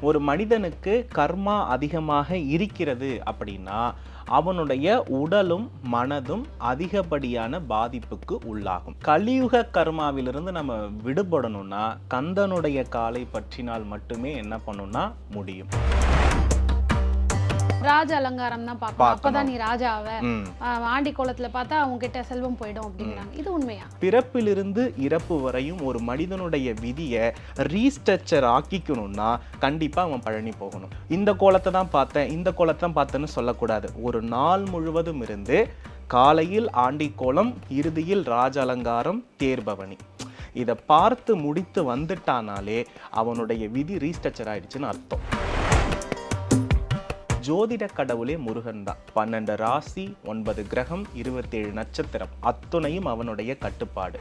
ஒரு மனிதனுக்கு கர்மா அதிகமாக இருக்கிறது அப்படின்னா அவனுடைய உடலும் மனதும் அதிகப்படியான பாதிப்புக்கு உள்ளாகும். கலியுக கர்மாவிலிருந்து நம்ம விடுபடணும்னா கந்தனுடைய காலை பற்றினால் மட்டுமே என்ன பண்ணணும்னா முடியும். ராஜ அலங்காரம் தான் பார்க்கணும். அப்பதான் நீ ராஜா ஆவ ம். ஆஹ் ஆண்டி கோலத்துல பார்த்தா அவங்க கிட்ட செல்வம் போயிடும் அப்படிங்கிறாங்க இது உண்மையா? பிறப்பிலிருந்து இறப்பு வரையும் ஒரு மனிதனுடைய விதியை ரீஸ்ட்ரக்சர் ஆக்கிக்கணும்னா கண்டிப்பா அவன் பழனி போகணும். இந்த கோலத்தை தான் பார்த்தேன். இந்த கோலத்தை தான் பார்த்தேன்னு சொல்லக்கூடாது. ஒரு நாள் முழுவதும் இருந்து காலையில் ஆண்டி கோலம் இறுதியில் ராஜ அலங்காரம் தேர்பவனி இதை பார்த்து முடித்து வந்துட்டானாலே அவனுடைய விதி ரீஸ்ட்ரக்சர் ஆயிடுச்சுன்னு அர்த்தம். ஜோதிட கடவுளே முருகன் தான். பன்னெண்டு ராசி ஒன்பது கிரகம் இருபத்தேழு நட்சத்திரம். அத்துணையும் அவனுடைய கட்டுப்பாடு.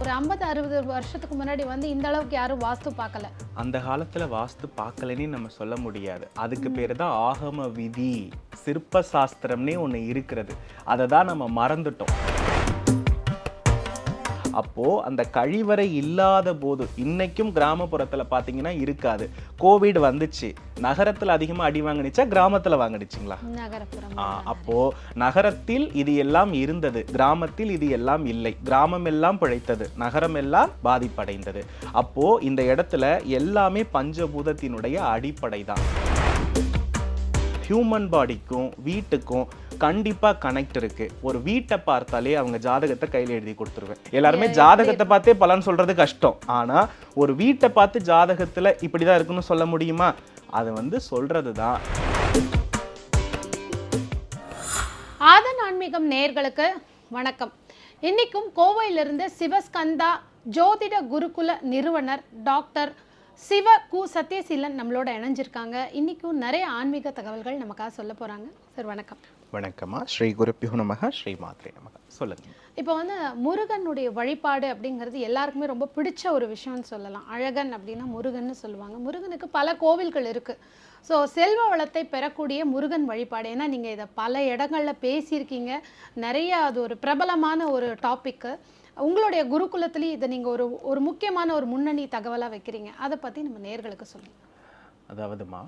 ஒரு ஐம்பது அறுபது வருஷத்துக்கு முன்னாடி வந்து இந்த அளவுக்கு யாரும் வாஸ்து பார்க்கல. அந்த காலத்துல வாஸ்து பார்க்கலன்னு நம்ம சொல்ல முடியாது. அதுக்கு பேரு தான் ஆகம விதி. சிற்ப சாஸ்திரம்னே ஒண்ணு இருக்கிறது. அதை தான் நம்ம மறந்துட்டோம். அப்போ அந்த கழிவறை இல்லாத போது இன்னைக்கும் கிராமப்புறத்துல பாத்தீங்கன்னா இருக்காது. கோவிட் வந்துச்சு. நகரத்துல அதிகமா அடி வாங்கினுச்சா கிராமத்துல வாங்கினுச்சுங்களா? நகரப்புறம் ஆ, அப்போ நகரத்தில் இது எல்லாம் இருந்தது. கிராமத்தில் இது எல்லாம் இல்லை. கிராமம் எல்லாம் பிழைத்தது. நகரம் எல்லாம் பாதிப்படைந்தது. அப்போ இந்த இடத்துல எல்லாமே பஞ்சபூதத்தினுடைய அடிப்படை தான் ஹியூமன் பாடிக்கும் வீட்டுக்கும் கண்டிப்பா கனெக்ட் இருக்கு. ஒரு வீட்டை பார்த்தாலே அவங்க ஜாதகத்தை கையில எழுதி கொடுத்துருவேன். எல்லாருமே ஜாதகத்தை பார்த்தே பலன் சொல்றது கஷ்டம். ஆனா ஒரு வீட்டை பார்த்து ஜாதகத்துல இப்படிதான் இருக்குன்னு சொல்ல முடியுமா? அது வந்து சொல்றது தான். ஆதன் ஆன்மீகம் நேயர்களுக்கு வணக்கம். இன்னைக்கும் கோவையிலிருந்து சிவஸ்கந்தா ஜோதிட குருகுல நிறுவனர் டாக்டர் சிவ கு சத்யசீலன் நம்மளோட இணைஞ்சிருக்காங்க. இன்னைக்கும் நிறைய ஆன்மீக தகவல்கள் நமக்காக சொல்ல போறாங்க. சார் வணக்கம். வணக்கம்மா ஸ்ரீ குருப்பியோ நமக ஸ்ரீ மாத்ரே நமக. சொல்லுங்க. இப்போ வந்து முருகனுடைய வழிபாடு அப்படிங்கிறது எல்லாருக்குமே ரொம்ப பிடிச்ச ஒரு விஷயம்னு சொல்லலாம். அழகன் அப்படின்னா முருகன்னு சொல்லுவாங்க. முருகனுக்கு பல கோவில்கள் இருக்கு. ஸோ செல்வ வளத்தை பெறக்கூடிய முருகன் வழிபாடு. ஏன்னா நீங்கள் இதை பல இடங்கள்ல பேசியிருக்கீங்க. நிறைய அது ஒரு பிரபலமான ஒரு டாபிக்கு உங்களுடைய குருகுலத்திலேயே இதை நீங்கள் ஒரு ஒரு முக்கியமான ஒரு முன்னணி தகவலாக வைக்கிறீங்க. அதை பற்றி நம்ம நேர்களுக்கு சொல்லுங்கள் அதாவதுமா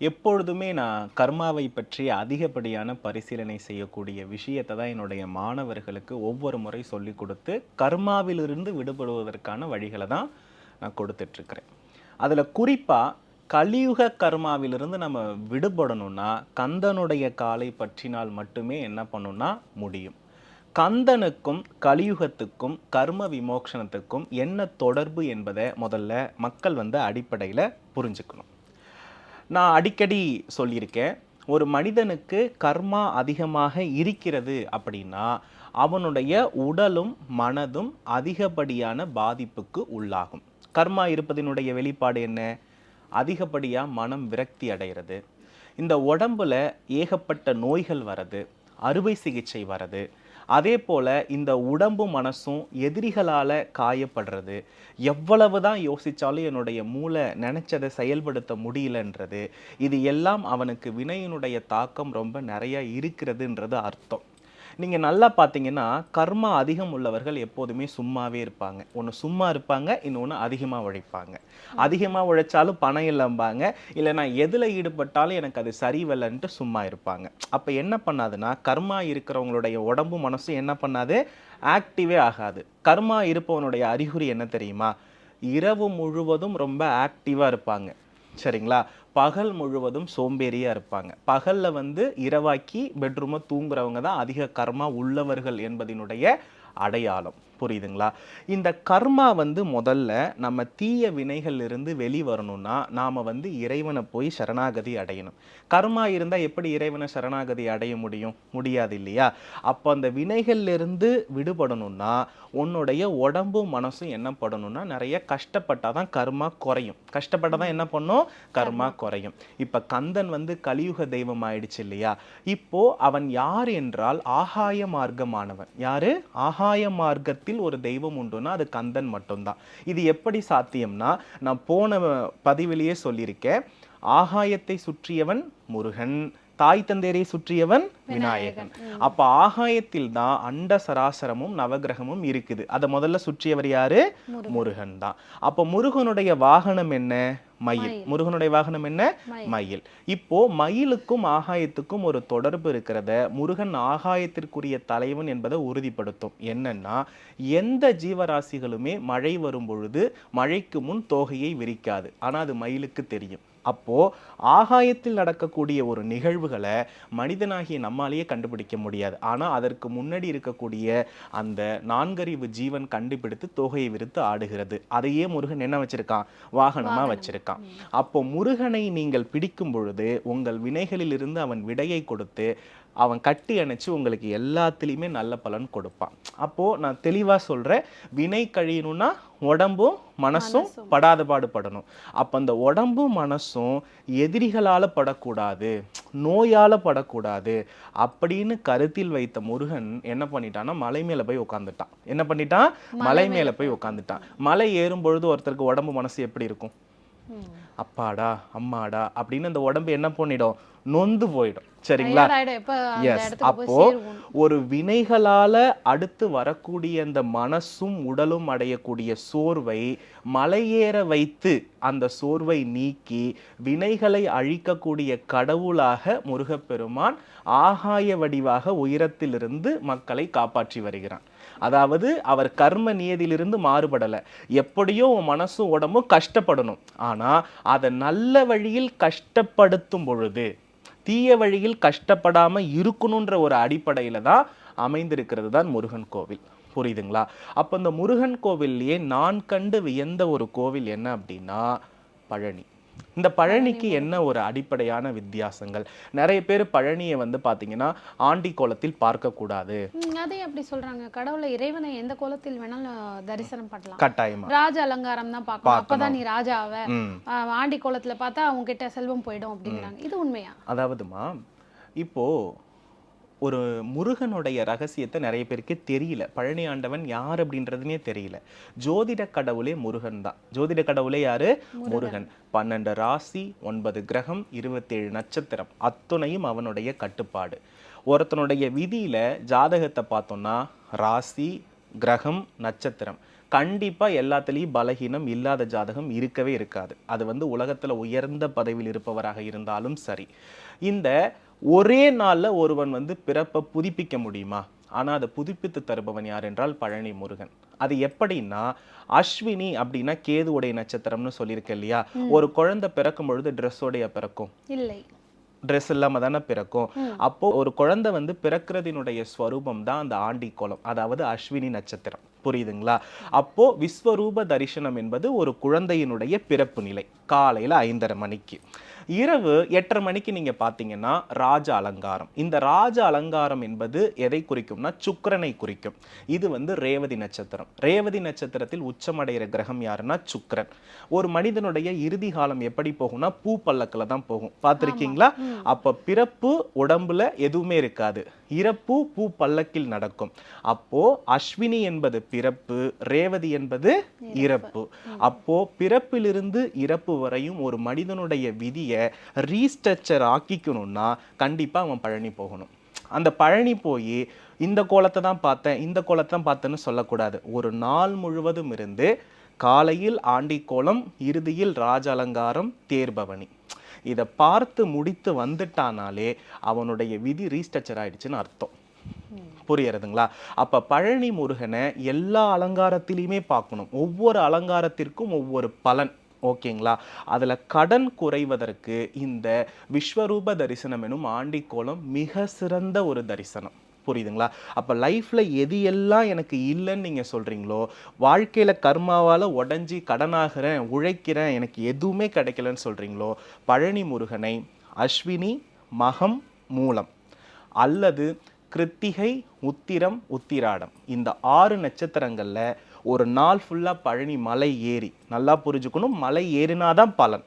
எப்பொழுதுமே நான் கர்மாவை பற்றி அதிகப்படியான பரிசீலனை செய்யக்கூடிய விஷயத்தை தான் என்னுடைய மாணவர்களுக்கு ஒவ்வொரு முறை சொல்லி கொடுத்து கர்மாவிலிருந்து விடுபடுவதற்கான வழிகளை தான் நான் கொடுத்துட்ருக்கிறேன். அதில் குறிப்பாக கலியுக கர்மாவிலிருந்து நம்ம விடுபடணும்னா கந்தனுடைய காலை பற்றினால் மட்டுமே என்ன பண்ணுன்னா முடியும். கந்தனுக்கும் கலியுகத்துக்கும் கர்ம விமோக்ஷணத்துக்கும் என்ன தொடர்பு என்பதை முதல்ல மக்கள் வந்து அடிப்படையில் புரிஞ்சுக்கணும். நான் அடிக்கடி சொல்லியிருக்கேன் ஒரு மனிதனுக்கு கர்மா அதிகமாக இருக்கிறது அப்படின்னா அவனுடைய உடலும் மனதும் அதிகப்படியான பாதிப்புக்கு உள்ளாகும். கர்மா இருப்பதனுடைய வெளிப்பாடு என்ன? அதிகப்படியாக மனம் விரக்தி அடைகிறது. இந்த உடம்புல ஏகப்பட்ட நோய்கள் வரது அறுவை சிகிச்சை வரது அதே போல் இந்த உடம்பும் மனசும் எதிரிகளால் காயப்படுறது. எவ்வளவு தான் யோசித்தாலும் என்னுடைய மூளை நினச்சதை செயல்படுத்த முடியலன்றது. இது எல்லாம் அவனுக்கு வினையினுடைய தாக்கம் ரொம்ப நிறைய இருக்கிறதுன்றது அர்த்தம். நீங்கள் நல்லா பார்த்தீங்கன்னா கர்மா அதிகம் உள்ளவர்கள் எப்போதுமே சும்மாவே இருப்பாங்க. ஒன்று சும்மா இருப்பாங்க இன்னொன்று அதிகமாக உழைப்பாங்க. அதிகமாக உழைச்சாலும் பணம் இல்லம்பாங்க. இல்லை நான் எதில் ஈடுபட்டாலும் எனக்கு அது சரிவல்லன்ட்டு சும்மா இருப்பாங்க. அப்போ என்ன பண்ணாதுன்னா கர்மா இருக்கிறவங்களுடைய உடம்பு மனசும் என்ன பண்ணாது? ஆக்டிவே ஆகாது. கர்மா இருப்பவனுடைய அறிகுறி என்ன தெரியுமா? இரவு முழுவதும் ரொம்ப ஆக்டிவாக இருப்பாங்க. சரிங்களா? பகல் முழுவதும் சோம்பேறியாக இருப்பாங்க. பகலில் வந்து இரவாக்கி பெட்ரூமை தூங்குறவங்க தான் அதிக கர்மா உள்ளவர்கள் என்பதினுடைய அடையாளம். புரியுதுங்களா? இந்த கர்மா வந்து முதல்ல நம்ம தீய வினைகள்ல இருந்து வெளிவரணும்னா நாம வந்து இறைவனை போய் சரணாகதி அடையணும். கர்மா இருந்தா எப்படி இறைவனை சரணாகதி அடைய முடியும்? முடியாது இல்லையா? அப்போ அந்த வினைகள்ல இருந்து விடுபடணும்னா உன்னுடைய உடம்பும் மனசும் என்ன படணும்னா நிறைய கஷ்டப்பட்டாதான் கர்மா குறையும். கஷ்டப்பட்டாதான் என்ன பண்ணும்? கர்மா குறையும். இப்ப கந்தன் வந்து கலியுக தெய்வம் ஆயிடுச்சு இல்லையா? இப்போ அவன் யார் என்றால் ஆகாய மார்க்கமானவன். யாரு? ஆகாய மார்க்கத்தில் உலகத்தில் ஒரு தெய்வம் உண்டுன்னா அது கந்தன் மட்டும்தான். இது எப்படி சாத்தியம்னா நான் போன பதிவிலேயே சொல்லியிருக்கேன் ஆகாயத்தை சுற்றியவன் முருகன் தாய் தந்தையரை சுற்றியவன் விநாயகன். அப்ப ஆகாயத்தில் தான் அண்ட சராசரமும் நவகிரகமும் இருக்குது. அதை முதல்ல சுற்றியவர் யாரு? முருகன் தான். அப்ப முருகனுடைய வாகனம் என்ன? மயில். முருகனுடைய வாகனம் என்ன? மயில். இப்போ மயிலுக்கும் ஆகாயத்துக்கும் ஒரு தொடர்பு இருக்கிறத முருகன் ஆகாயத்திற்குரிய தலைவன் என்பதை உறுதிப்படுத்தும். என்னன்னா எந்த ஜீவராசிகளுமே மழை வரும் பொழுது மழைக்கு முன் தோகையை விரிக்காது. ஆனா அது மயிலுக்கு தெரியும். அப்போ ஆகாயத்தில் நடக்கக்கூடிய ஒரு நிகழ்வுகளை மனிதனாகிய நம்மாலேயே கண்டுபிடிக்க முடியாது. ஆனா அதற்கு முன்னாடி இருக்கக்கூடிய அந்த நான்கறிவு ஜீவன் கண்டுபிடித்து தொகையை விரித்து ஆடுகிறது. அதையே முருகன் என்ன வச்சிருக்கான்? வாகனமா வச்சிருக்கான். அப்போ முருகனை நீங்கள் பிடிக்கும் பொழுது உங்கள் வினைகளிலிருந்து அவன் விடையை கொடுத்து அவன் கட்டி அணைச்சு உங்களுக்கு எல்லாத்துலேயுமே நல்ல பலன் கொடுப்பான். அப்போ நான் தெளிவா சொல்றேன் வினை கழியணும்னா உடம்பும் மனசும் படாத பாடுபடணும். அப்ப அந்த உடம்பும் மனசும் எதிரிகளால படக்கூடாது நோயால படக்கூடாது அப்படின்னு கருத்தில் வைத்த முருகன் என்ன பண்ணிட்டான்னா மலை மேல போய் உட்காந்துட்டான் என்ன பண்ணிட்டான்? மலை மேல போய் உட்காந்துட்டான் மலை ஏறும் பொழுது ஒருத்தருக்கு உடம்பு மனசு எப்படி இருக்கும்? அப்பாடா அம்மாடா அப்படின்னு அந்த உடம்பு என்ன பண்ணிடும்? நொந்து போயிடும். சரிங்களா? எஸ் அப்போ ஒரு வினைகளால அடுத்து வரக்கூடிய அந்த மனசும் உடலும் அடையக்கூடிய சோர்வை மலையேற வைத்து அந்த சோர்வை நீக்கி வினைகளை அழிக்கக்கூடிய கடவுளாக முருகப்பெருமான் ஆகாய வடிவாக உயரத்திலிருந்து மக்களை காப்பாற்றி வருகிறான். அதாவது அவர் கர்ம நியதியிலிருந்து மாறுபடலை. எப்படியோ உன் மனசும் உடம்பும் கஷ்டப்படணும். ஆனால் அதை நல்ல வழியில் கஷ்டப்படுத்தும் பொழுது தீய வழியில் கஷ்டப்படாமல் இருக்கணுன்ற ஒரு அடிப்படையில் தான் அமைந்திருக்கிறது தான் முருகன் கோவில். புரியுதுங்களா? அப்போ இந்த முருகன் கோவில்லையே நான் கண்டு வியந்த ஒரு கோவில் என்ன அப்படின்னா பழனி. இந்த பழனிக்கு என்ன ஒரு அடிப்படையான வித்தியாசங்கள்? நிறைய பேர் பழனியை வந்து பாத்தீங்கன்னா ஆண்டி கோலத்தில் பார்க்கக்கூடாது. அதை அப்படி சொல்றாங்க. கடவுளை இறைவனை எந்த கோலத்தில் வேணாலும் தரிசனம் பண்ணலாம். கட்டாயமா. ராஜ அலங்காரம் தான் பார்க்கணும். அப்பதான் நீ ராஜாவ. ஆண்டி கோலத்துல பார்த்தா அவங்க கிட்ட செல்வம் போயிடும் அப்படிங்கிறாங்க. இது உண்மையா? அதாவதுமா இப்போ ஒரு முருகனுடைய ரகசியத்தை நிறைய பேருக்கு தெரியல. பழனி ஆண்டவன் யார் அப்படின்றதுனே தெரியல. ஜோதிட கடவுளே முருகன் தான். ஜோதிட கடவுளே யாரு? முருகன். பன்னெண்டு ராசி ஒன்பது கிரகம் இருபத்தேழு நட்சத்திரம். அத்துணையும் அவனுடைய கட்டுப்பாடு. ஒருத்தனுடைய விதியில ஜாதகத்தை பார்த்தோம்னா ராசி கிரகம் நட்சத்திரம். கண்டிப்பா எல்லாத்துலேயும் பலகீனம் இல்லாத ஜாதகம் இருக்கவே இருக்காது. அது வந்து உலகத்துல உயர்ந்த பதவியில் இருப்பவராக இருந்தாலும் சரி. இந்த ஒரே நாள்ல ஒருவன் வந்து பிறப்பை புதுப்பிக்க முடியுமா? ஆனா அதை புதுப்பித்து தருபவன் யார் என்றால் பழனி முருகன் அது எப்படின்னா அஸ்வினி அப்படின்னா கேதுவுடைய நட்சத்திரம்னு சொல்லியிருக்கேன் இல்லையா? ஒரு குழந்தை பிறக்கும் பொழுது ட்ரெஸ்ஸோடைய பிறக்கும். இல்லை. ட்ரெஸ் இல்லாம தானே பிறக்கும். அப்போ ஒரு குழந்தை வந்து பிறக்கிறதினுடைய ஸ்வரூபம் தான் அந்த ஆண்டி கோலம் அதாவது அஸ்வினி நட்சத்திரம். புரியுதுங்களா? அப்போ விஸ்வரூப தரிசனம் என்பது ஒரு குழந்தையினுடைய பிறப்பு நிலை காலையில ஐந்தரை மணிக்கு. இரவு எட்டரை மணிக்கு நீங்க பாத்தீங்கன்னா ராஜ அலங்காரம். இந்த ராஜ அலங்காரம் என்பது எதை குறிக்கும்னா சுக்கிரனை குறிக்கும். இது வந்து ரேவதி நட்சத்திரம். ரேவதி நட்சத்திரத்தில் உச்சமடைகிற கிரகம் யாருன்னா சுக்கிரன். ஒரு மனிதனுடைய இறுதி காலம் எப்படி போகும்னா பூ பல்லக்கில் தான் போகும். பார்த்திருக்கீங்களா அப்ப பிறப்பு உடம்புல எதுவுமே இருக்காது. இறப்பு பூ பல்லக்கில் நடக்கும். அப்போ அஸ்வினி என்பது பிறப்பு ரேவதி என்பது இறப்பு. அப்போ பிறப்பிலிருந்து இறப்பு வரையும் ஒரு மனிதனுடைய விதியை ரீஸ்ட்ரக்சர் ஆக்கிக்கணும்னா கண்டிப்பா அவன் பழனி போகணும். அந்த பழனி போய் இந்த கோலத்தை தான் பார்த்தேன் இந்த கோலத்தை தான் பார்த்தேன்னு சொல்லக்கூடாது. ஒரு நாள் முழுவதும் இருந்து காலையில் ஆண்டி கோலம் இறுதியில் ராஜ அலங்காரம் தேர்பவனி. இதை பார்த்து முடித்து வந்துட்டானாலே அவனுடைய விதி ரீஸ்ட்ரக்சர் ஆயிடுச்சுன்னு அர்த்தம். புரியறதுங்களா அப்ப பழனி முருகனை எல்லா அலங்காரத்திலையுமே பார்க்கணும். ஒவ்வொரு அலங்காரத்திற்கும் ஒவ்வொரு பலன். ஓகேங்களா? அதில் கடன் குறைவதற்கு இந்த விஸ்வரூப தரிசனம் எனும் ஆண்டிக்கோலம் மிக சிறந்த ஒரு தரிசனம். புரியுதுங்களா? அப்போ லைஃப்பில் எது எல்லாம் எனக்கு இல்லைன்னு நீங்கள் சொல்கிறீங்களோ வாழ்க்கையில் கர்மாவால் உடஞ்சி கடனாகிறேன் உழைக்கிறேன் எனக்கு எதுவுமே கிடைக்கலன்னு சொல்கிறீங்களோ பழனி முருகனை அஸ்வினி மகம் மூலம் அல்லது கிருத்திகை உத்திரம் உத்திராடம். இந்த ஆறு நட்சத்திரங்கள்ல ஒரு நாள் ஃபுல்லா பழனி மலை ஏறி நல்லா புரிஞ்சுக்கணும் மலை ஏறினாதான் பலன்.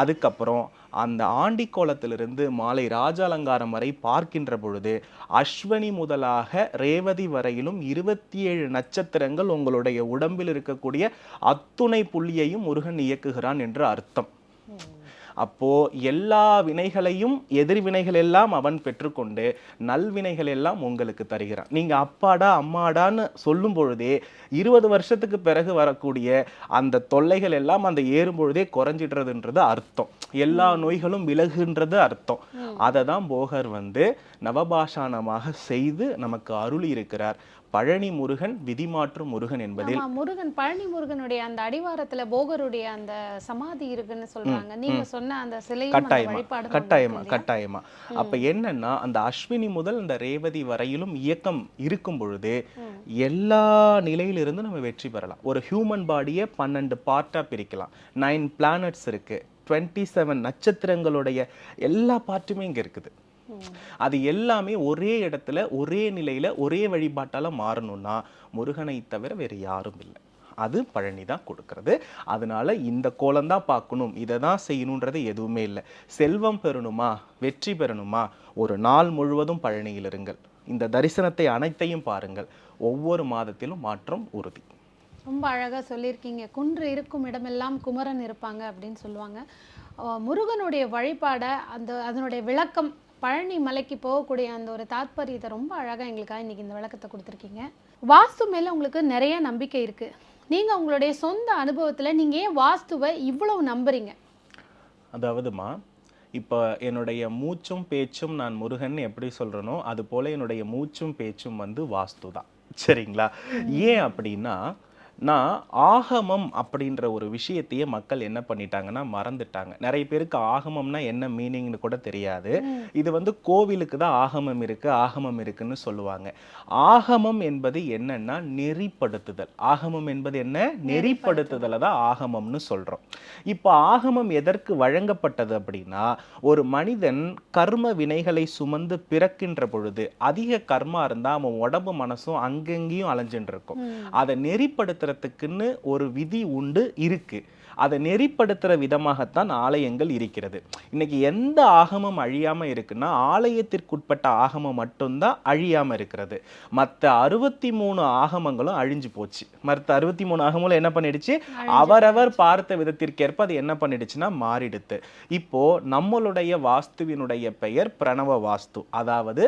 அதுக்கப்புறம் அந்த ஆண்டிக்கோலத்திலிருந்து மாலை ராஜாலங்காரம் வரை பார்க்கின்ற பொழுது அஸ்வனி முதலாக ரேவதி வரையிலும் இருபத்தி ஏழு நட்சத்திரங்கள் உங்களுடைய உடம்பில் இருக்கக்கூடிய அத்துணை புள்ளியையும் முருகன் இயக்குகிறான் என்று அர்த்தம். அப்போ எல்லா வினைகளையும் எதிர்வினைகள் எல்லாம் அவன் பெற்றுக்கொண்டு நல்வினைகள் எல்லாம் உங்களுக்கு தருகிறான். நீங்க அப்பாடா அம்மாடான்னு சொல்லும் பொழுதே இருபது வருஷத்துக்கு பிறகு வரக்கூடிய அந்த தொல்லைகள் எல்லாம் அந்த ஏறும் பொழுதே குறைஞ்சிடுறதுன்றது அர்த்தம். எல்லா நோய்களும் விலகுன்றது அர்த்தம். அதை தான் போகர் வந்து நவபாஷானமாக செய்து நமக்கு அருளி இருக்கிறார் பழனி முருகன் விதிமாற்றும் முருகன் என்பதில் முருகன் பழனி முருகனுடைய அந்த அடிவாரத்துல போகருடைய அந்த சமாதி இருக்குன்னு சொல்றாங்க. நீங்க சொன்ன அந்த அந்த கட்டாயமா கட்டாயமா கட்டாயமா. அப்ப என்னன்னா அந்த அஸ்வினி முதல் இந்த ரேவதி வரையிலும் இயக்கம் இருக்கும் பொழுது எல்லா நிலையிலிருந்து நம்ம வெற்றி பெறலாம். ஒரு ஹியூமன் பாடியை பன்னெண்டு பார்ட்டா பிரிக்கலாம். நைன் பிளானட்ஸ் இருக்கு. டுவெண்ட்டி செவன் நட்சத்திரங்களுடைய எல்லா பார்ட்டுமே இங்க இருக்குது. அது எல்லாமே ஒரே இடத்துல ஒரே நிலையில ஒரே வழிபாட்டால மாறணும்னா முருகனை தவிர வேற யாரும் இல்லை. அது பழனி தான் கொடுக்கறது. அதனால இந்த கோலம் தான் பார்க்கணும். இதை தான் செய்யணுன்றது எதுவுமே இல்லை. செல்வம் பெறணுமா? வெற்றி பெறணுமா? ஒரு நாள் முழுவதும் பழனியில் இருங்கள். இந்த தரிசனத்தை அனைத்தையும் பாருங்கள். ஒவ்வொரு மாதத்திலும் மாற்றம் உறுதி. ரொம்ப அழகாக சொல்லியிருக்கீங்க. குன்று இருக்கும் இடமெல்லாம் குமரன் இருப்பாங்க அப்படின்னு சொல்லுவாங்க. முருகனுடைய வழிபாடை அந்த அதனுடைய விளக்கம் பழனி மலைக்கு போகக்கூடிய அந்த ஒரு தாத்பரியத்தை ரொம்ப அழகா எங்களுக்காக இன்னைக்கு இந்த விளக்கத்தை கொடுத்துருக்கீங்க. வாஸ்து மேல உங்களுக்கு நிறைய நம்பிக்கை இருக்கு. நீங்க உங்களுடைய சொந்த அனுபவத்துல நீங்க ஏன் வாஸ்துவை இவ்வளவு நம்புறீங்க? அதாவதுமா இப்போ என்னுடைய மூச்சும் பேச்சும் நான் முருகன் எப்படி சொல்றேனோ அது போல என்னுடைய மூச்சும் பேச்சும் வந்து வாஸ்து தான் சரிங்களா ஏன் அப்படின்னா நான் ஆகமம் அப்படின்ற ஒரு விஷயத்தையே மக்கள் என்ன பண்ணிட்டாங்கன்னா மறந்துட்டாங்க. நிறைய பேருக்கு ஆகமம்னா என்ன மீனிங்னு கூட தெரியாது. இது வந்து கோவிலுக்கு தான் ஆகமம் இருக்கு ஆகமம் இருக்குன்னு சொல்லுவாங்க. ஆகமம் என்பது என்னன்னா நெறிப்படுத்துதல். ஆகமம் என்பது என்ன? நெறிப்படுத்துதலை தான் ஆகமம்னு சொல்றோம். இப்போ ஆகமம் எதற்கு வழங்கப்பட்டது அப்படின்னா ஒரு மனிதன் கர்ம வினைகளை சுமந்து பிறக்கின்ற பொழுது அதிக கர்மா இருந்தா அவன் உடம்பு மனசும் அங்கங்கேயும் அலைஞ்சுட்டு இருக்கும். அதை நெறிப்படுத்துறதுக்குன்னு ஒரு விதி உண்டு இருக்கு. அதை நெறிப்படுத்துற விதமாகத்தான் ஆலயங்கள் இருக்கிறது. இன்னைக்கு எந்த ஆகமம் அழியாம இருக்குன்னா ஆலயத்திற்குட்பட்ட ஆகமம் மட்டும்தான் அழியாம இருக்கிறது. மற்ற அறுபத்தி மூணு ஆகமங்களும் அழிஞ்சு போச்சு. மற்ற அறுபத்தி மூணு ஆகமங்களும் என்ன பண்ணிடுச்சு? அவரவர் பார்த்த விதத்திற்கேற்ப அது என்ன பண்ணிடுச்சுன்னா மாறிடுத்து. இப்போ நம்மளுடைய வாஸ்துவினுடைய பெயர் பிரணவ வாஸ்து. அதாவது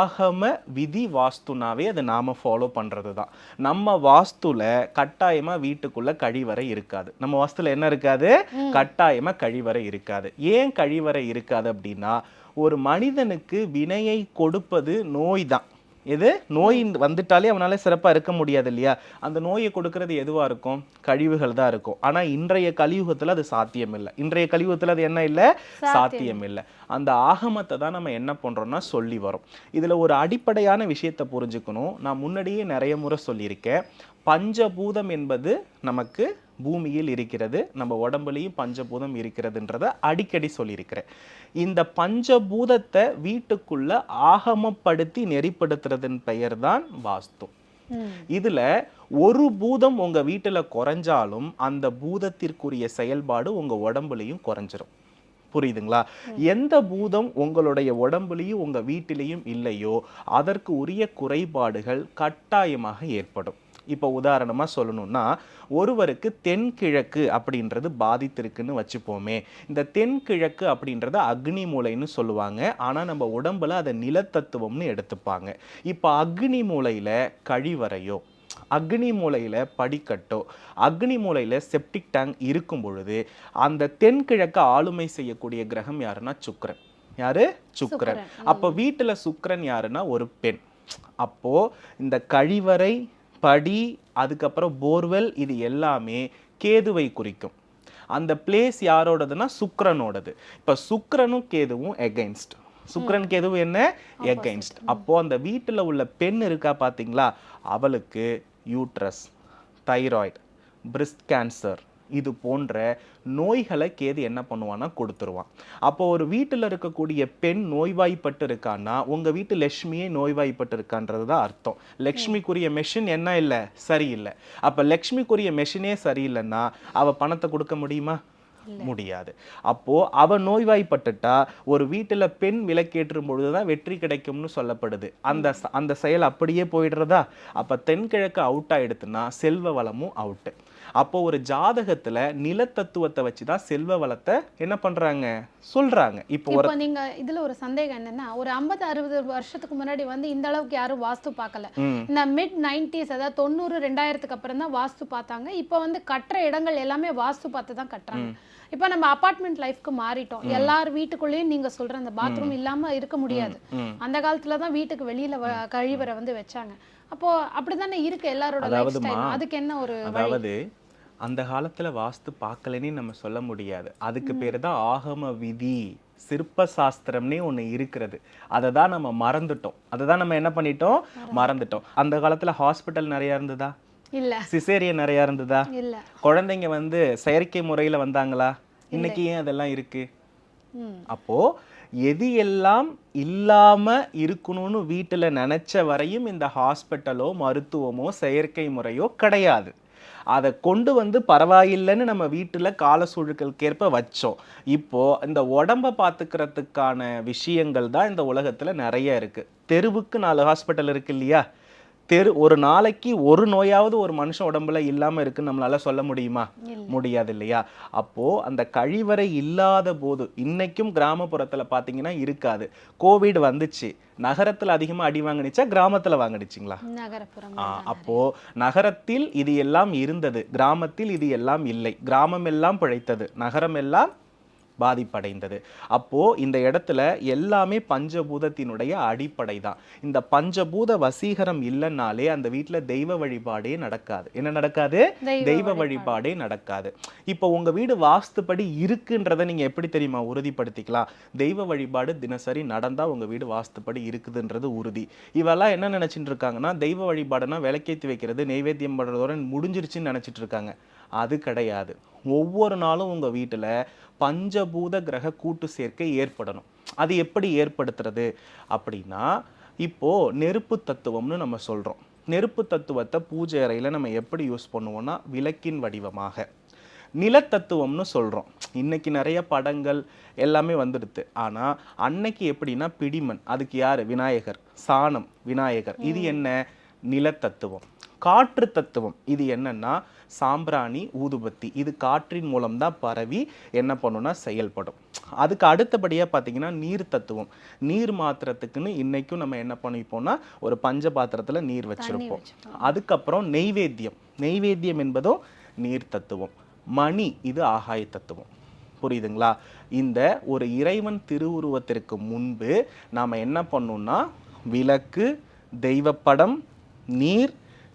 ஆகம விதி வாஸ்துனாவே அது நாம ஃபாலோ பண்றது தான் நம்ம வாஸ்துல கட்டாயமா வீட்டுக்குள்ள கழிவறை இருக்காது. நம்ம வாஸ்துல என்ன இருக்காது? கட்டாயமா கழிவறை இருக்காது. ஏன் கழிவறை இருக்காது அப்படின்னா ஒரு மனிதனுக்கு வினையை கொடுப்பது நோய் தான் எது? நோய் வந்துட்டாலே அவனால சிறப்பா இருக்க முடியாது இல்லையா? அந்த நோயை கொடுக்கறது எதுவா இருக்கும்? கழிவுகள் தான் இருக்கும். ஆனா இன்றைய கலியுகத்துல அது சாத்தியம் இல்லை இன்றைய கலியுகத்துல அது என்ன இல்லை? சாத்தியம். இல்லை அந்த ஆகமத்தை தான் நம்ம என்ன பண்றோம்னா சொல்லி வரோம். இதுல ஒரு அடிப்படையான விஷயத்தை புரிஞ்சுக்கணும். நான் முன்னாடியே நிறைய முறை சொல்லியிருக்கேன். பஞ்சபூதம் என்பது நமக்கு பூமியில் இருக்கிறது. நம்ம உடம்புலையும் பஞ்சபூதம் இருக்கிறதுன்றத அடிக்கடி சொல்லியிருக்கிறேன். இந்த பஞ்சபூதத்தை வீட்டுக்குள்ள ஆகமப்படுத்தி நெறிப்படுத்துறதன் பெயர் தான் வாஸ்து. இதுல ஒரு பூதம் உங்க வீட்டுல குறைஞ்சாலும் அந்த பூதத்திற்குரிய செயல்பாடு உங்க உடம்புலையும் குறைஞ்சிரும். புரியுதுங்களா? எந்த பூதம் உங்களுடைய உடம்புலையும் உங்க வீட்டிலையும் இல்லையோ அதற்கு உரிய குறைபாடுகள் கட்டாயமாக ஏற்படும். இப்போ உதாரணமா சொல்லணும்னா ஒருவருக்கு தென்கிழக்கு அப்படின்றது பாதித்திருக்குன்னு வச்சுப்போமே. இந்த தென்கிழக்கு அப்படின்றத அக்னி மூலைன்னு சொல்லுவாங்க. ஆனா நம்ம உடம்புல அதை நிலத்தத்துவம்னு எடுத்துப்பாங்க. இப்போ அக்னி மூலையில கழிவறையோ அக்னி மூலையில படிக்கட்டோ அக்னி மூலையில செப்டிக் டேங்க் இருக்கும் பொழுது அந்த தென்கிழக்கு ஆளுமை செய்யக்கூடிய கிரகம் யாருன்னா சுக்கிரன். யாரு? சுக்கிரன். அப்போ வீட்டுல சுக்கிரன் யாருன்னா ஒரு பெண். அப்போ இந்த கழிவறை படி அதுக்கப்புறம் போர்வெல் இது எல்லாமே கேதுவை குறிக்கும். அந்த பிளேஸ் யாரோடதுன்னா சுக்கிரனோடது. இப்போ சுக்கிரனும் கேதுவும் எகைன்ஸ்ட் சுக்கிரன் கேதுவும் என்ன? எகைன்ஸ்ட் அப்போ அந்த வீட்டுல உள்ள பெண் இருக்கா பாத்தீங்களா? அவளுக்கு யூட்ரஸ் தைராய்டு பிரிஸ்ட் கேன்சர் இது போன்ற நோய்களை கேது என்ன பண்ணுவான்னா கொடுத்துருவான். அப்போ ஒரு வீட்டில் இருக்கக்கூடிய பெண் நோய்வாய்ப்பட்டு இருக்கான்னா உங்கள் வீட்டு லக்ஷ்மியே நோய்வாய்ப்பட்டு இருக்கான்றது தான் அர்த்தம். லக்ஷ்மிக்குரிய மெஷின் என்ன இல்லை? சரியில்லை. அப்போ லக்ஷ்மிக்குரிய மெஷினே சரியில்லைன்னா அவள் பணத்தை கொடுக்க முடியுமா? முடியாது. அப்போ அவ நோய்வாய்ப்பட்டுட்டா ஒரு வீட்டுல பெண் விளக்கேற்றும் பொழுதுதான் வெற்றி கிடைக்கும்னு சொல்லப்படுது. அந்த அந்த செயல் அப்படியே போயிடுறதா? அப்ப தென்கிழக்கு அவுட் ஆயிடுத்துன்னா செல்வ வளமும் அவுட்டு அப்போ ஒரு ஜாதகத்துல நிலத்தத்துவத்தை வச்சுதான் செல்வ வளத்தை என்ன பண்றாங்க? சொல்றாங்க. இப்போ ஒரு இப்போ நீங்க இதுல ஒரு சந்தேகம் என்னன்னா ஒரு 50 அறுபது வருஷத்துக்கு முன்னாடி வந்து இந்த அளவுக்கு யாரும் வாஸ்து பார்க்கல. இந்த மிட் நைன்டிஸ் அதாவது தொண்ணூறு ரெண்டாயிரத்துக்கு அப்புறம் தான் வாஸ்து பார்த்தாங்க. இப்போ வந்து கட்டுற இடங்கள் எல்லாமே வாஸ்து பார்த்து தான் கட்டுறாங்க. இப்போ நம்ம அபார்ட்மெண்ட் லைஃப்க்கு மாறிட்டோம். எல்லார் வீட்டுக்குள்ளேயும் நீங்க சொல்ற அந்த பாத்ரூம் இல்லாம இருக்க முடியாது. அந்த காலத்துல தான் வீட்டுக்கு வெளியில கழிவறை வந்து வச்சாங்க. அப்போ அப்படிதானே இருக்கு எல்லாரோட அதுக்கு என்ன ஒரு அதாவது அந்த காலத்துல வாஸ்து பார்க்கலன்னு நம்ம சொல்ல முடியாது. அதுக்கு பேரு தான் ஆகம விதி. சிற்ப சாஸ்திரம்னே ஒண்ணு இருக்கிறது. அதை தான் நம்ம மறந்துட்டோம். அதை தான் நம்ம என்ன பண்ணிட்டோம்? மறந்துட்டோம். அந்த காலத்துல ஹாஸ்பிட்டல் நிறைய இருந்ததா? இல்ல. சிசேரியன் நிறைய இருந்ததா? இல்ல. குழந்தைங்க வந்து செயற்கை முறையில வந்தாங்களா? இன்னைக்கு ஏன் அதெல்லாம் இருக்கு? அப்போ எது எல்லாம் இல்லாம இருக்கணும்னு வீட்டுல நினைச்ச வரையும் இந்த ஹாஸ்பிட்டலோ மருத்துவமோ செயற்கை முறையோ கிடையாது. அதை கொண்டு வந்து பரவாயில்லைன்னு நம்ம வீட்டில் கால சூழலுக்கேற்ப வச்சோம். இப்போது இந்த உடம்ப பார்த்துக்கிறதுக்கான விஷயங்கள் தான் இந்த உலகத்தில் நிறைய இருக்குது தெருவுக்கு நாலு ஹாஸ்பிட்டல் இருக்கு இல்லையா? தெரு ஒரு நாளைக்கு ஒரு நோயாவது ஒரு மனுஷன் உடம்புல இல்லாம இருக்குன்னு நம்மளால சொல்ல முடியுமா. முடியாது இல்லையா? அப்போ அந்த கழிவறை இல்லாத போது இன்னைக்கும் கிராமப்புறத்துல பாத்தீங்கன்னா இருக்காது. கோவிட் வந்துச்சு. நகரத்துல அதிகமா அடி வாங்குனுச்சா கிராமத்துல ஆ, அப்போ நகரத்தில் இது எல்லாம் இருந்தது. கிராமத்தில் இது எல்லாம் இல்லை. கிராமம் எல்லாம் பிழைத்தது. நகரம் எல்லாம் பாதிப்படைந்தது. அப்போ இந்த இடத்துல எல்லாமே பஞ்சபூதத்தினுடைய அடிப்படை தான் இந்த பஞ்சபூத வசீகரம் இல்லைன்னாலே அந்த வீட்ல தெய்வ வழிபாடே நடக்காது. என்ன நடக்காது? தெய்வ வழிபாடே. நடக்காது. இப்போ உங்க வீடு வாஸ்துப்படி இருக்குன்றதை நீங்க எப்படி தெரியுமா உறுதிப்படுத்திக்கலாம்? தெய்வ வழிபாடு தினசரி நடந்தா உங்க வீடு வாஸ்துப்படி இருக்குதுன்றது உறுதி. இவெல்லாம் என்ன நினைச்சிட்டு இருக்காங்கன்னா தெய்வ வழிபாடுனா விளக்கேத்தி வைக்கிறது நெய்வேத்தியம் பண்றதோட முடிஞ்சிருச்சுன்னு நினைச்சிட்டு இருக்காங்க. அது கிடையாது. ஒவ்வொரு நாளும் உங்க வீட்டுல பஞ்சபூத கிரக கூட்டு சேர்க்கை ஏற்படணும். அது எப்படி ஏற்படுத்துறது? அப்படின்னா இப்போ நெருப்பு தத்துவம்னு நம்ம சொல்றோம். நெருப்பு தத்துவத்தை பூஜை அறையில நம்ம எப்படி யூஸ் பண்ணுவோம்னா விளக்கின் வடிவமாக. நிலத்தத்துவம்னு சொல்றோம். இன்னைக்கு நிறைய படங்கள் எல்லாமே வந்துடுது. ஆனா அன்னைக்கு எப்படின்னா பிடிமண் அதுக்கு யாரு? விநாயகர். சாணம் விநாயகர். இது என்ன? நிலத்தத்துவம். காற்று தத்துவம். இது என்னன்னா சாம்பிராணி ஊதுபத்தி. இது காற்றின் மூலம்தான் பரவி என்ன பண்ணும்னா செயல்படும். அதுக்கு அடுத்தபடியா பார்த்தீங்கன்னா நீர் தத்துவம். நீர் மாத்திரத்துக்குன்னு இன்னைக்கும் நம்ம என்ன பண்ணிப்போம்னா ஒரு பஞ்ச பாத்திரத்துல நீர் வச்சிருப்போம். அதுக்கப்புறம் நெய்வேத்தியம். நெய்வேத்தியம் என்பதும் நீர் தத்துவம். மணி இது ஆகாய தத்துவம். புரியுதுங்களா? இந்த ஒரு இறைவன் திருவுருவத்திற்கு முன்பு நாம் என்ன பண்ணோம்னா விளக்கு தெய்வப்படம் நீர்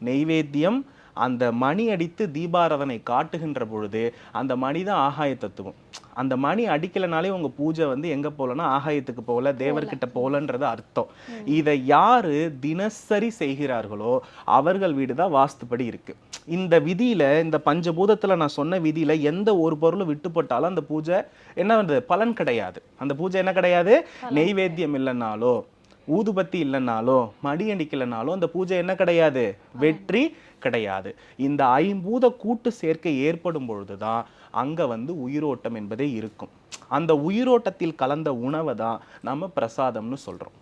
நெய்வேத்தியம் அந்த மணி அடித்து தீபாராதனை காட்டுகின்ற பொழுது அந்த மணி தான் ஆகாய தத்துவம். அந்த மணி அடிக்கலைனாலே உங்க பூஜை வந்து எங்க போகலன்னா ஆகாயத்துக்கு போகல தேவர்கிட்ட போகலன்றது அர்த்தம். இதை யாரு தினசரி செய்கிறார்களோ அவர்கள் வீடு தான் வாஸ்துப்படி இருக்கு. இந்த விதியில இந்த பஞ்சபூதத்துல நான் சொன்ன விதியில எந்த ஒரு பொருளும் விட்டுப்பட்டாலும் அந்த பூஜை என்ன வந்து பலன் கிடையாது. அந்த பூஜை என்ன கிடையாது? நெய்வேத்தியம் இல்லைனாலோ ஊதுபத்தி இல்லைனாலோ மடி அடிக்கலைனாலோ அந்த பூஜை என்ன கிடையாது? வெற்றி கிடையாது. இந்த ஐம்பூத கூட்டு சேர்க்கை ஏற்படும் பொழுதுதான் அங்கே வந்து உயிரோட்டம் என்பதே இருக்கும். அந்த உயிரோட்டத்தில் கலந்த உணவை தான் நம்ம பிரசாதம்னு சொல்கிறோம்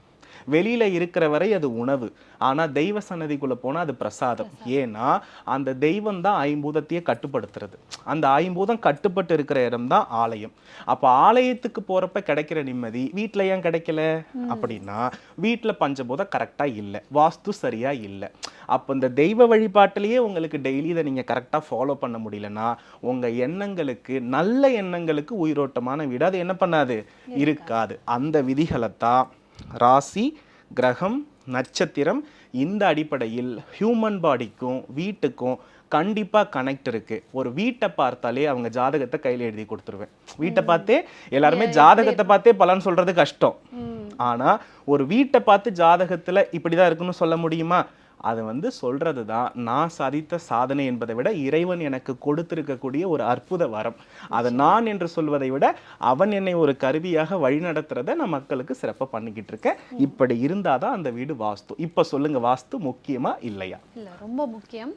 வெளியில இருக்கிற வரை அது உணவு. ஆனா தெய்வ சன்னதிக்குள்ள போனா அது பிரசாதம். ஏன்னா அந்த தெய்வம் தான் ஐம்பூதத்தையே கட்டுப்படுத்துறது. அந்த ஐம்பூதம் கட்டுப்பட்டு இருக்கிற இடம் தான் ஆலயம். அப்ப ஆலயத்துக்கு போறப்ப கிடைக்கிற நிம்மதி வீட்ல ஏன் கிடைக்கல? அப்படின்னா வீட்ல பஞ்சபூதம் கரெக்டா இல்லை. வாஸ்து சரியா இல்லை. அப்போ இந்த தெய்வ வழிபாட்டிலேயே உங்களுக்கு டெய்லி இதை நீங்க கரெக்டா ஃபாலோ பண்ண முடியலன்னா உங்க எண்ணங்களுக்கு நல்ல எண்ணங்களுக்கு உயிரோட்டமான வீடு. அது என்ன பண்ணாது? இருக்காது. அந்த விதிகளை தான் ராசி கிரகம் நட்சத்திரம் இந்த அடிப்படையில் ஹியூமன் பாடிக்கும் வீட்டுக்கும் கண்டிப்பா கனெக்ட் இருக்கு. ஒரு வீட்டை பார்த்தாலே அவங்க ஜாதகத்தை கையில எழுதி கொடுத்துருவேன். வீட்டை பார்த்தே எல்லாருமே ஜாதகத்தை பார்த்தே பலன் சொல்றது கஷ்டம். ம். ஆனா ஒரு வீட்டை பார்த்து ஜாதகத்துல இப்படிதான் இருக்குன்னு சொல்ல முடியுமா? அது வந்து சொல்றது தான் நான் சாதித்த சாதனை என்பதை விட இறைவன் எனக்கு கொடுத்திருக்கக்கூடிய ஒரு அற்புத வரம். அதை நான் என்று சொல்வதை விட அவன் என்னை ஒரு கருவியாக வழிநடத்துறத நான் மக்களுக்கு சிறப்பா பண்ணிக்கிட்டு இருக்கேன். இப்படி இருந்தாதான் அந்த வீடு வாஸ்து. இப்ப சொல்லுங்க வாஸ்து முக்கியமா இல்லையா? இல்ல ரொம்ப முக்கியம்.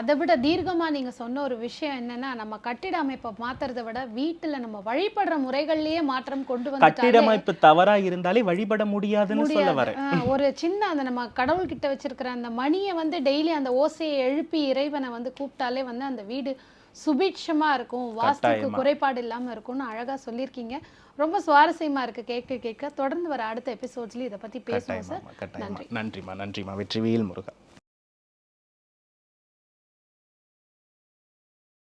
அதை விட தீர்க்கமா நீங்க சொன்ன ஒரு விஷயம் என்னன்னா நம்ம கட்டிட அமைப்பை மாத்துறதை விட வீட்டுல நம்ம வழிபடுற முறைகள்லயே மாற்றம் கொண்டு கட்டிட வந்துட்டாலே அமைப்பு தவறா இருந்தாலே வழிபட முடியாதுன்னு சொல்ல. வரேன். ஒரு சின்ன அந்த நம்ம கடவுள் கிட்ட வச்சிருக்கிற அந்த மணியை வந்து டெய்லி அந்த ஓசையை எழுப்பி இறைவனை வந்து கூப்பிட்டாலே வந்து அந்த வீடு சுபிட்சமா இருக்கும். வாஸ்துக்கு. குறைபாடு இல்லாம இருக்கும்னு அழகா சொல்லியிருக்கீங்க. ரொம்ப சுவாரஸ்யமா இருக்கு கேட்க கேட்க. தொடர்ந்து வர அடுத்த எபிசோட்ஸ்லயும் இதை பத்தி பேசுவோம் சார் நன்றிமா நன்றிமா வெற்றிவேல் முருகா.